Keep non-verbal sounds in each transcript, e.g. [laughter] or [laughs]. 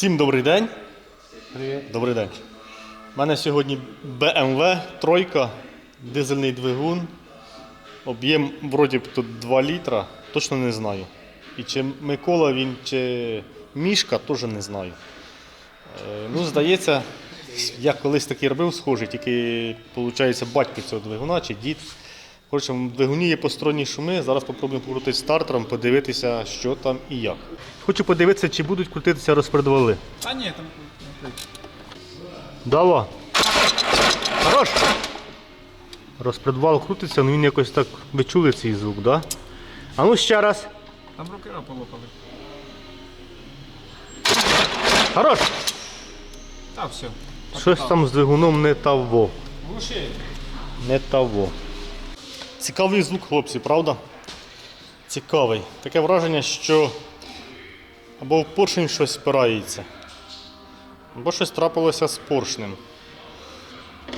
Всім добрий день. Привіт. Добрий день. У мене сьогодні BMW тройка, дизельний двигун. Об'єм вроді б тут 2 літра, точно не знаю. І чи Микола він, чи Мішка, теж не знаю. Е, Ну, здається, я колись такий робив схожий, тільки, виходить, батько цього двигуна чи дід. Коротше, в двигуні є посторонні шуми. Зараз спробуємо покрутити стартером, подивитися, що там і як. Хочу подивитися, чи будуть крутитися розпредвали. А ні, там Дава. Хорош. Розпредвал крутиться, ну він якось так ви чули цей звук, да? А ну ще раз. там рукера полопали. Хорош. Та все. Щось там з двигуном не того. Глуши. Не того. Цікавий звук, хлопці, правда? Цікавий. Таке враження, що або в поршень щось спирається, або щось трапилося з поршнем.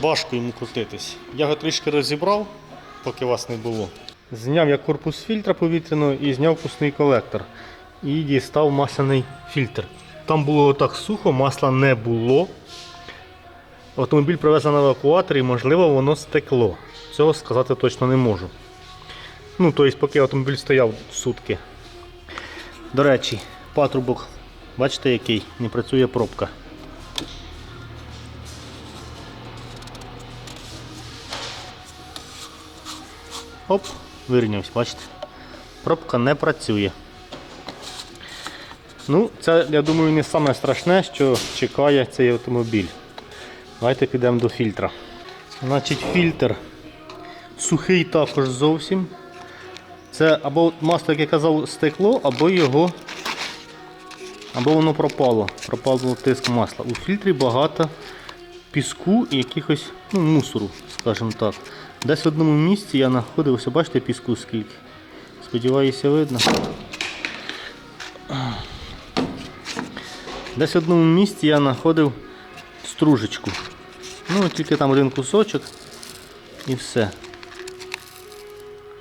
Важко йому крутитись. Я його трішки розібрав, поки вас не було. Зняв я корпус фільтра повітряного і зняв пусний колектор. І дістав масляний фільтр. Там було так сухо, масла не було. Автомобіль привезли на евакуатор і, можливо, воно стекло. Цього сказати точно не можу. Ну, тобто, поки автомобіль стояв сутки. До речі, патрубок, бачите, який не працює пробка. Оп, вирівнявся, бачите? Пробка не працює. Ну, це, я думаю, не саме страшне, що чекає цей автомобіль. Давайте підемо до фільтра. Значить, фільтр сухий також зовсім. Це або масло, як я казав, стекло, або його, або воно пропало. Пропало тиск масла. У фільтрі багато піску і якихось ну, мусору, скажімо так. Десь в одному місці я знаходив, ось бачите піску скільки. Сподіваюся, видно. Десь в одному місці я знаходив стружечку. Ну, тільки там один кусочок і все.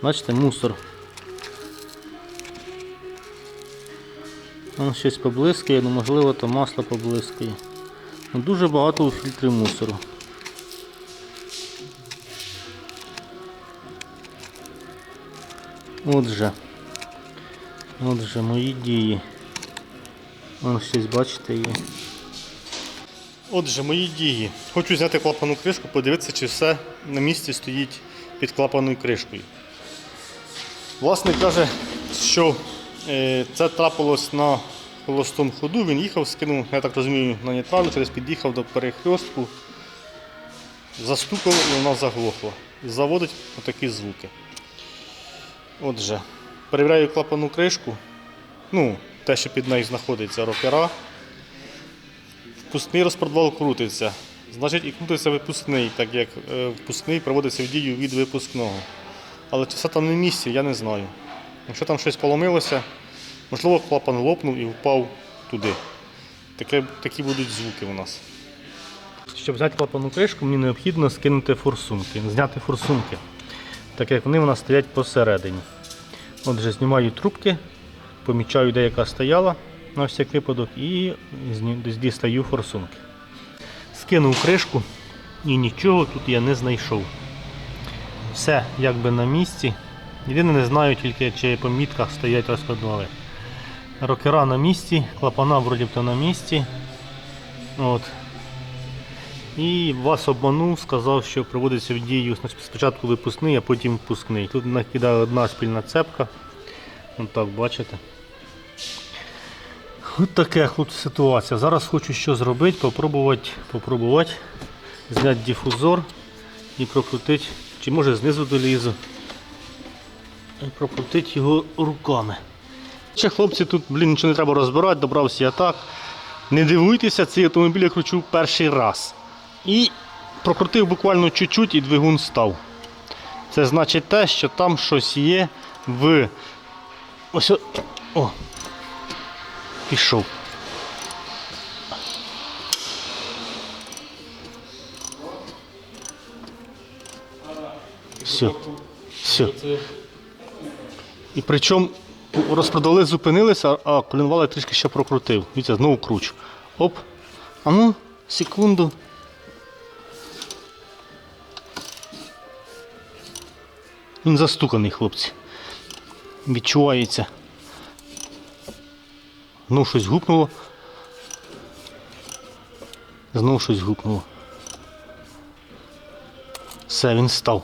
Бачите, мусор. Вон щось поблискає, ну можливо то масло поблискає. Ну, дуже багато у фільтрі мусору. Отже. Отже, мої дії. Вон щось бачите є. Отже, мої дії. Хочу зняти клапану кришку, подивитися, чи все на місці стоїть під клапаною кришкою. Власник каже, що е, це трапилось на холостому ходу. Він їхав, скинув, я так розумію, на нейтралю, через під'їхав до перехрестку, застукав і вона заглохла. Заводить отакі звуки. Отже, перевіряю клапану кришку. Ну, те, що під нею знаходиться рокера. Впускний розподвал крутиться. Значить, і крутиться випускний, так як е, впускний проводиться в дію від випускного. Але чи все там на місці, я не знаю. Якщо там щось поломилося, можливо, клапан лопнув і впав туди. Таке, такі будуть звуки у нас. Щоб взяти клапану кришку, мені необхідно скинути форсунки, зняти форсунки, так як вони у нас стоять посередині. Отже, знімаю трубки, помічаю, де яка стояла на всяк випадок і дістаю форсунки. Скинув кришку і нічого тут я не знайшов. Все якби на місці. Єдине не знаю тільки, чи по мітках стоять розкладвали. Рокера на місці, клапана вроді то на місці. От. І вас обманув, сказав, що проводиться в дію спочатку випускний, а потім впускний. Тут накидає одна спільна цепка. Ось так бачите. Ось хлопці, ситуація. Зараз хочу що зробити, попробувати, попробувати зняти дифузор і прокрутити, чи може знизу долізу. І прокрутити його руками. Ще хлопці тут, блін, нічого не треба розбирати, добрався я так. Не дивуйтеся, цей автомобіль я кручу перший раз. І прокрутив буквально чуть-чуть і двигун став. Це значить те, що там щось є в. Ось. о- О! Пішов. Все. Все. І причому розпродали, зупинилися, а колінвали трішки ще прокрутив. Дивіться, знову кручу. Оп. А ну, секунду. Він застуканий, хлопці. Відчувається. Ну, щось гупнуло. Знов щось гупнуло. Все, він став.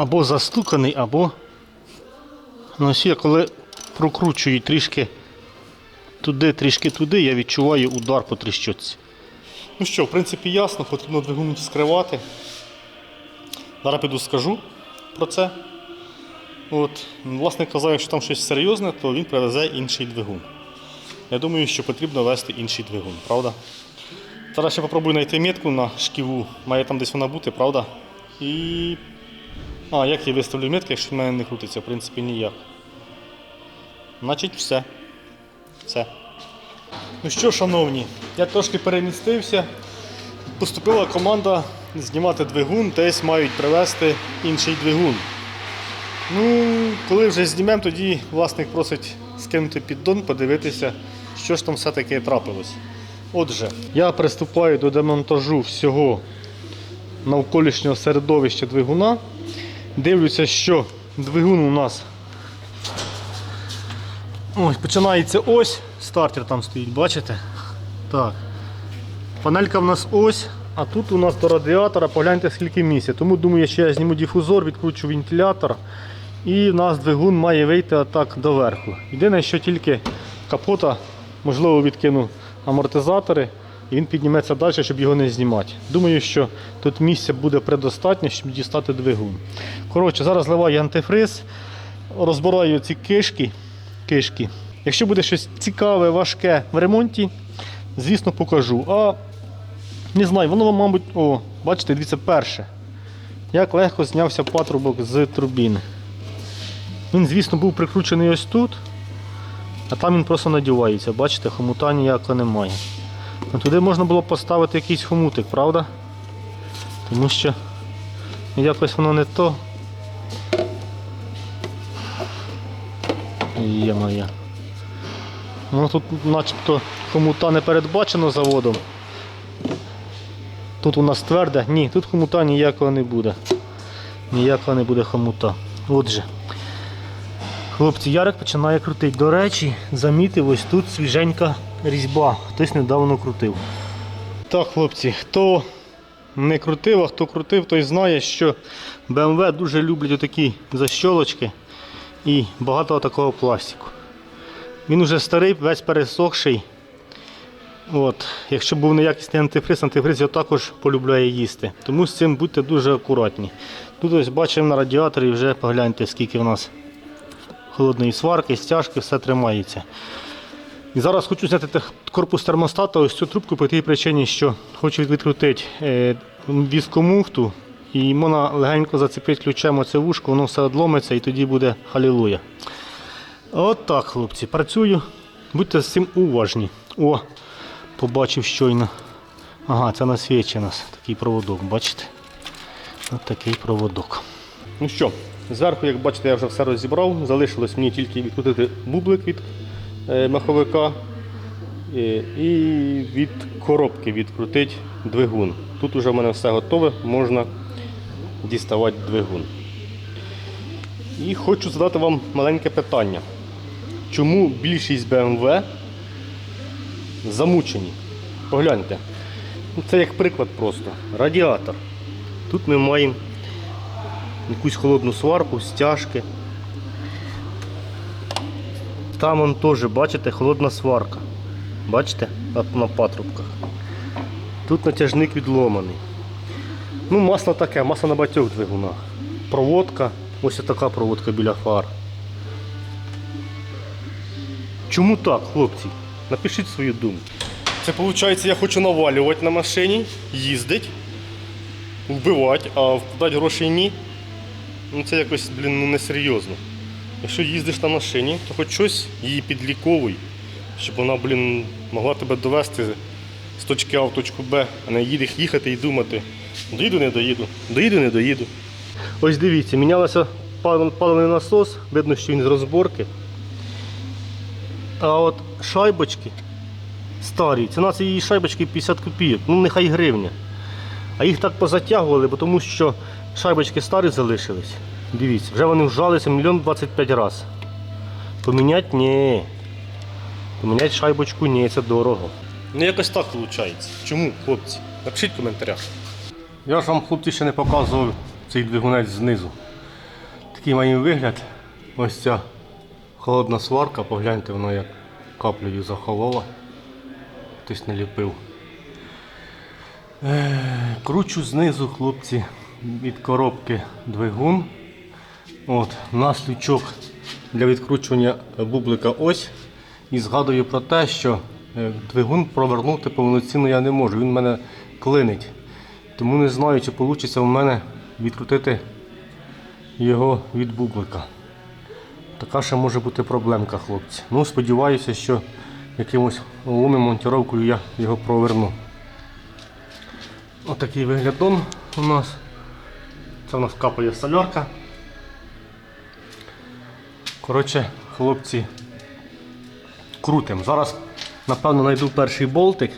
Або застуканий, або. Ну, ось я коли прокручую трішки туди, трішки туди, я відчуваю удар по тріщотці. Ну що, в принципі, ясно, потрібно двигун скривати. Зараз піду скажу про це. От, власник казав, якщо там щось серйозне, то він привезе інший двигун. Я думаю, що потрібно вести інший двигун, правда? Зараз ще попробую знайти метку на шківу. Має там десь вона бути, правда? І. А, як я виставлю метки, якщо в мене не крутиться, в принципі, ніяк. Значить, все. Все. Ну що, шановні, я трошки перемістився. Поступила команда знімати двигун, десь мають привезти інший двигун. Ну, коли вже знімемо, тоді власник просить скинути піддон, подивитися, що ж там все-таки трапилось. Отже, я приступаю до демонтажу всього навколишнього середовища двигуна. Дивлюся, що двигун у нас ось, починається ось, стартер там стоїть, бачите? Так. Панелька в нас ось, а тут у нас до радіатора погляньте скільки місця. Тому думаю, що я зніму дифузор, відкручу вентилятор. І в нас двигун має вийти отак доверху. Єдине, що тільки капота, можливо, відкину амортизатори, і він підніметься далі, щоб його не знімати. Думаю, що тут місця буде предостатньо, щоб дістати двигун. Коротше, зараз зливаю антифриз, розбираю ці кишки. кишки. Якщо буде щось цікаве, важке в ремонті, звісно, покажу. А не знаю, воно вам, мабуть, о, бачите, дивіться, перше. Як легко знявся патрубок з турбіни. Він, звісно, був прикручений ось тут, а там він просто надівається. Бачите, хомута ніякого немає. Ну, туди можна було поставити якийсь хомутик, правда? Тому що якось воно не то. Є моя. Ну тут начебто хомута не передбачено заводом. Тут у нас тверде, ні, тут хомута ніякого не буде. Ніякого не буде хомута. Отже. Хлопці, Ярик починає крутити. До речі, замітив ось тут свіженька різьба. Хтось недавно крутив. Так, хлопці, хто не крутив, а хто крутив, той знає, що BMW дуже люблять такі защолочки і багато такого пластику. Він уже старий, весь пересохший. От. Якщо був неякісний антифриз, антифриз його також полюбляє їсти. Тому з цим будьте дуже акуратні. Тут ось бачимо на радіаторі вже погляньте, скільки в нас холодної сварки, стяжки, все тримається. І зараз хочу зняти корпус термостата, ось цю трубку по тій причині, що хочу відкрутити е, віскомуфту і можна легенько зацепити ключем оце вушко, воно все одломиться і тоді буде халілуя. От так, хлопці, працюю. Будьте з цим уважні. О, побачив щойно. Ага, це на свічі нас такий проводок, бачите? Ось такий проводок. Ну що, зверху, як бачите, я вже все розібрав. Залишилось мені тільки відкрутити бублик від маховика е, і від коробки відкрутити двигун. Тут вже в мене все готове, можна діставати двигун. І хочу задати вам маленьке питання. Чому більшість BMW замучені? Погляньте. Ну, Це як приклад просто. Радіатор. Тут ми маємо якусь холодну сварку, стяжки. Там он теж, бачите, холодна сварка. Бачите? На, патрубках. Тут натяжник відломаний. Ну, масло таке, масло на батьох двигунах. Проводка, ось така проводка біля фар. Чому так, хлопці? Напишіть свою думку. Це виходить, я хочу навалювати на машині, їздити, вбивати, а вкладати грошей ні. Ну це якось, блін, ну несерйозно. Якщо їздиш на машині, то хоч щось її підліковуй, щоб вона, блін, могла тебе довести з точки А в точку Б, а не їдеш їхати і думати, доїду, не доїду, доїду, не доїду. Ось дивіться, мінялася пал- паливний насос, видно, що він з розборки. А от шайбочки старі, ціна цієї шайбочки 50 копійок, ну нехай гривня. А їх так позатягували, тому що шайбочки старі залишились. Дивіться, вже вони вжалися мільйон 25 разів. Поміняти ні. Поміняти шайбочку ні, це дорого. Ну якось так виходить. Чому, хлопці? Напишіть в коментарях. Я ж вам, хлопці, ще не показував цей двигунець знизу. Такий має вигляд. Ось ця холодна сварка, погляньте, вона як каплею захолола. Хтось не ліпив. Е, Кручу знизу, хлопці, від коробки двигун. От, у нас лючок для відкручування бублика ось. І згадую про те, що е, двигун провернути повноцінно я не можу. Він мене клинить. Тому не знаю, чи вийде в мене відкрутити його від бублика. Така ще може бути проблемка, хлопці. Ну, сподіваюся, що якимось ломим монтіровкою я його проверну. Отакий виглядон у нас. Це у нас капає солярка. Коротше, хлопці, крутим. Зараз, напевно, знайду перший болтик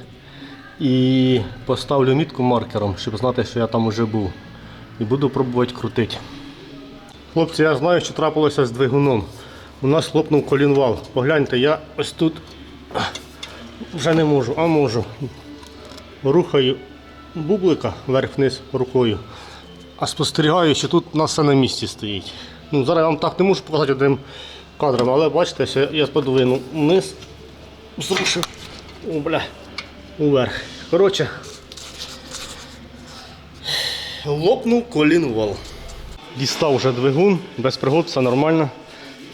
і поставлю мітку маркером, щоб знати, що я там вже був. І буду пробувати крутити. Хлопці, я знаю, що трапилося з двигуном. У нас хлопнув колінвал. Погляньте, я ось тут вже не можу, а можу. Рухаю бублика вверх-вниз рукою, а спостерігаю, що тут у нас все на місці стоїть. Ну, зараз я вам так не можу показати одним кадром, але бачите, я подвину вниз, зрушив, о, бля, уверх. Коротше, лопнув колінвал. Дістав вже двигун, без пригод, все нормально.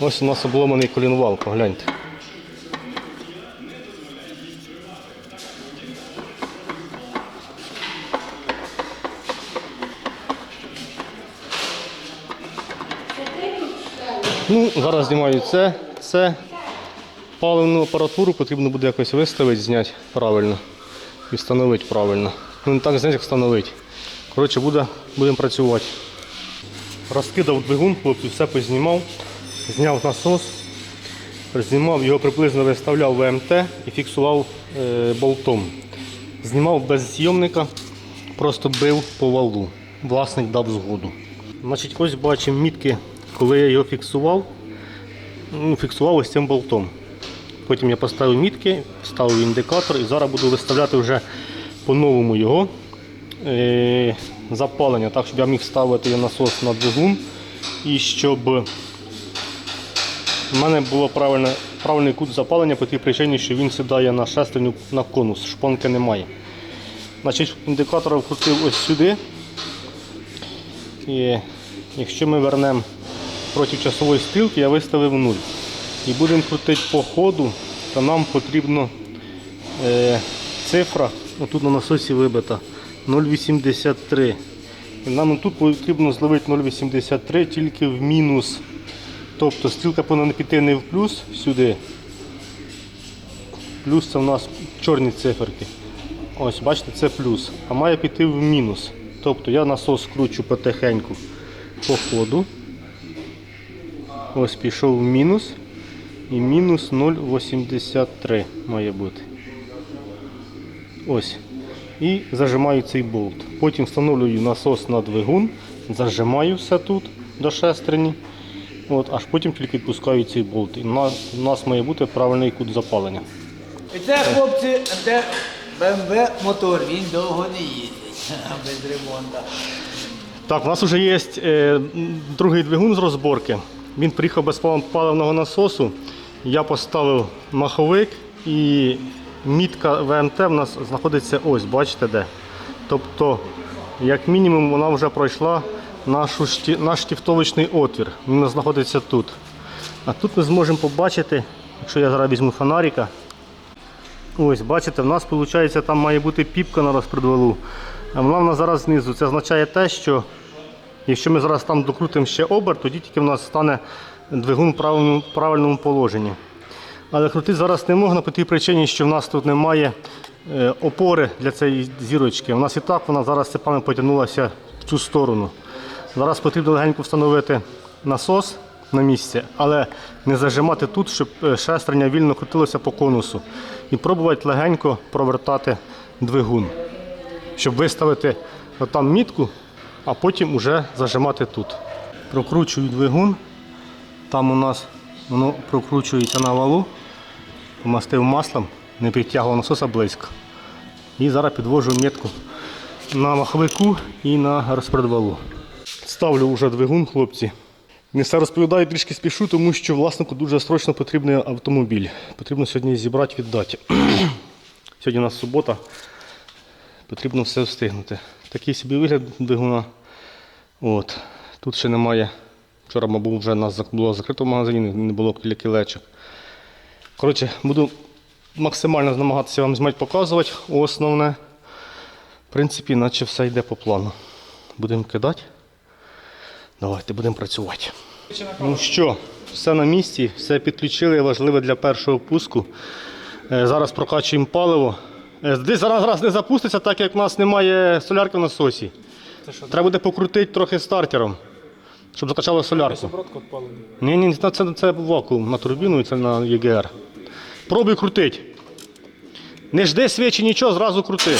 Ось у нас обломаний колінвал, погляньте. Ну, зараз знімаю це, це. Паливну апаратуру потрібно буде якось виставити, зняти правильно і встановити правильно. Ну не так зняти, як встановити. Коротше, буде, будемо працювати. Розкидав двигун, хлопці, все познімав, зняв насос, знімав його приблизно виставляв ВМТ і фіксував е, болтом. Знімав без зйомника, просто бив по валу. Власник дав згоду. Значить, ось бачимо мітки, коли я його фіксував, ну, фіксував ось цим болтом. Потім я поставив мітки, ставив індикатор і зараз буду виставляти вже по-новому його е, запалення, так, щоб я міг ставити насос на двигун і щоб в мене було правильне, правильний кут запалення по тій причині, що він сідає на шестерню на конус, шпонки немає. Значить, індикатор вкрутив ось сюди. І якщо ми вернемо проти часової стрілки, я виставив 0. І будемо крутити по ходу, то нам потрібно е, цифра, отут на насосі вибита 0,83. І нам тут потрібно зловити 0,83 тільки в мінус. Тобто стрілка повинна піти не в плюс сюди. Плюс це в нас чорні циферки. Ось, бачите, це плюс. А має піти в мінус. Тобто я насос кручу потихеньку по ходу. Ось пішов в мінус. І мінус 0,83 має бути. Ось. І зажимаю цей болт. Потім встановлюю насос на двигун, зажимаю все тут до шестерні. От, аж потім тільки відпускаю цей болт. І на- у нас має бути правильний кут запалення. І це, хлопці, де БМВ мотор, він довго не їздить [laughs] без ремонту. Так, у нас вже є е, другий двигун з розборки. Він приїхав без паливного насосу. Я поставив маховик і мітка ВМТ в нас знаходиться ось, бачите де. Тобто, як мінімум, вона вже пройшла нашу наш штифтовочний отвір. Він знаходиться тут. А тут ми зможемо побачити, якщо я зараз візьму фонарика, Ось, бачите, в нас виходить, там має бути піпка на розпредвалу. А вона в нас зараз знизу. Це означає те, що якщо ми зараз там докрутимо ще оберт, тоді тільки в нас стане двигун в правильному, положенні. Але крутити зараз не можна по тій причині, що в нас тут немає е, опори для цієї зірочки. У нас і так вона зараз цепами потягнулася в цю сторону. Зараз потрібно легенько встановити насос на місці, але не зажимати тут, щоб е, шестерня вільно крутилося по конусу. І пробувати легенько провертати двигун, щоб виставити там мітку, а потім уже зажимати тут. Прокручую двигун. Там у нас воно прокручується на валу, помастив маслом, не підтягував насоса близько. І зараз підвожу метку на маховику і на розпредвалу. Ставлю вже двигун, хлопці. Не все розповідаю, трішки спішу, тому що власнику дуже срочно потрібний автомобіль. Потрібно сьогодні зібрати, віддати. [clears throat] сьогодні у нас субота. Потрібно все встигнути. Такий собі вигляд двигуна. От. Тут ще немає. Вчора, мабуть, вже нас було закрито в магазині, не було кілечок. Коротше, буду максимально намагатися вам змать показувати основне. В принципі, наче все йде по плану. Будемо кидати. Давайте будемо працювати. Ну що, все на місці, все підключили, важливе для першого пуску. Е, Зараз прокачуємо паливо. Е, Десь зараз, не запуститься, так як в нас немає солярки в насосі. Треба буде покрутити трохи стартером, щоб закачало солярку. Оборотку відпалений. Ні, ні, це, це, це вакуум на турбіну і це на ЄГР. Пробуй крутить. Не жди свічі нічого, зразу крути.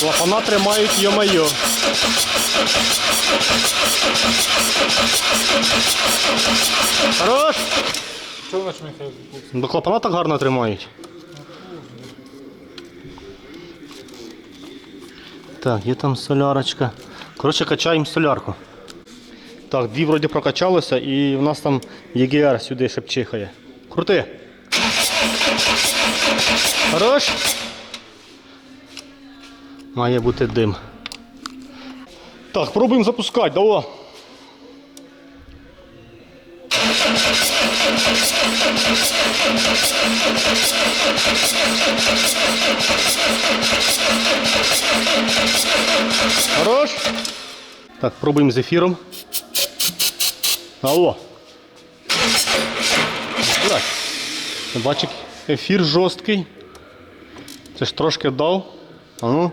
Клапана тримають йо-майо. Хорош! Чого наш Михайло? До клапана так гарно тримають. Так, є там солярочка. Коротше, качаємо солярку. Так, дві вроді прокачалося і в нас там ЄГР сюди шепчихає. Крути. Хорош. Має бути дим. Так, пробуємо запускати, давай. Хорош. Так, пробуємо з ефіром. Алло. Так. Бачик, ефір жорсткий. Це ж трошки дав. А ну.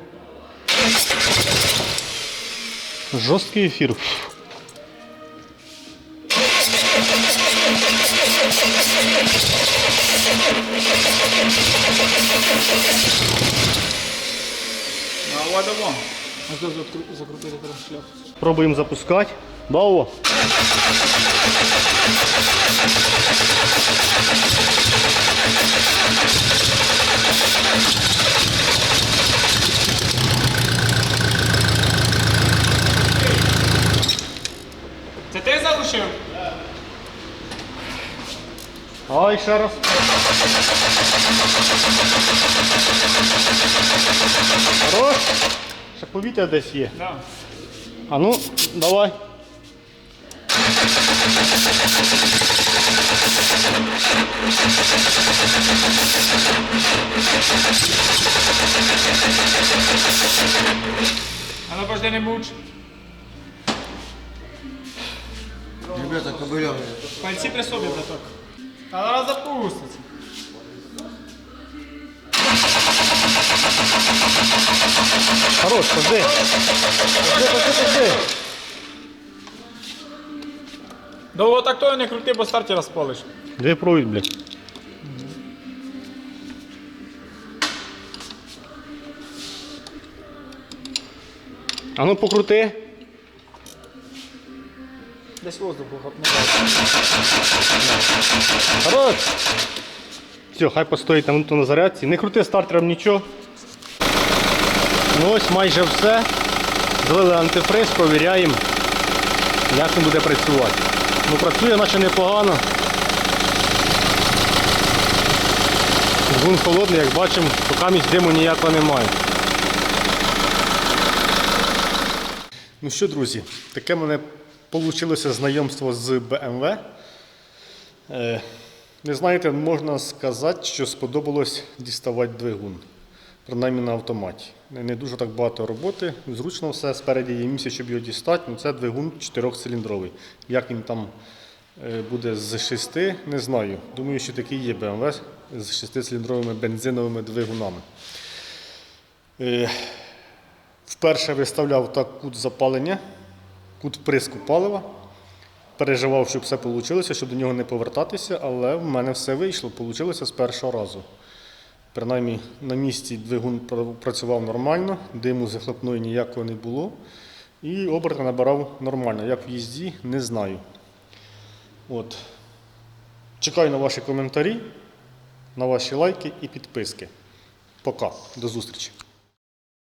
Жорсткий ефір. Що закрутити треба шляп? Пробуємо запускати. Баво. Це ти залишив? Ай, ще раз. повітря десь є. Да. А ну, давай. А ну пожди не муч. Ребята, кобильов. Пальці при собі, браток. А зараз Хорош, пожди. Пожди, пожди, пожди. Довго так то не крути, бо стартера спалиш. Дві провід, блядь. А ну покрути. Десь воздуху хапнув. Хорош. Все, хай постоїть там на зарядці. Не крути стартером нічого. Ну ось майже все. Злили антифриз, провіряємо, як він буде працювати. Ну працює наче непогано. Двигун холодний, як бачимо, поки диму ніякого немає. Ну що, друзі, таке в мене вийшло знайомство з BMW. Е, Ви знаєте, можна сказати, що сподобалось діставати двигун, принаймні на автоматі. Не дуже так багато роботи, зручно все, спереді є місце, щоб його дістати. Ну, це двигун 4-циліндровий. Як він там е, буде з 6, не знаю. Думаю, що такий є BMW з 6-циліндровими бензиновими двигунами. Е, Вперше виставляв так кут запалення, кут приску палива. Переживав, щоб все вийшло, щоб до нього не повертатися, але в мене все вийшло, вийшло з першого разу. Принаймні на місці двигун працював нормально, диму захлопної ніякого не було. І оберт набирав нормально. Як в їзді, не знаю. От. Чекаю на ваші коментарі, на ваші лайки і підписки. Пока. До зустрічі.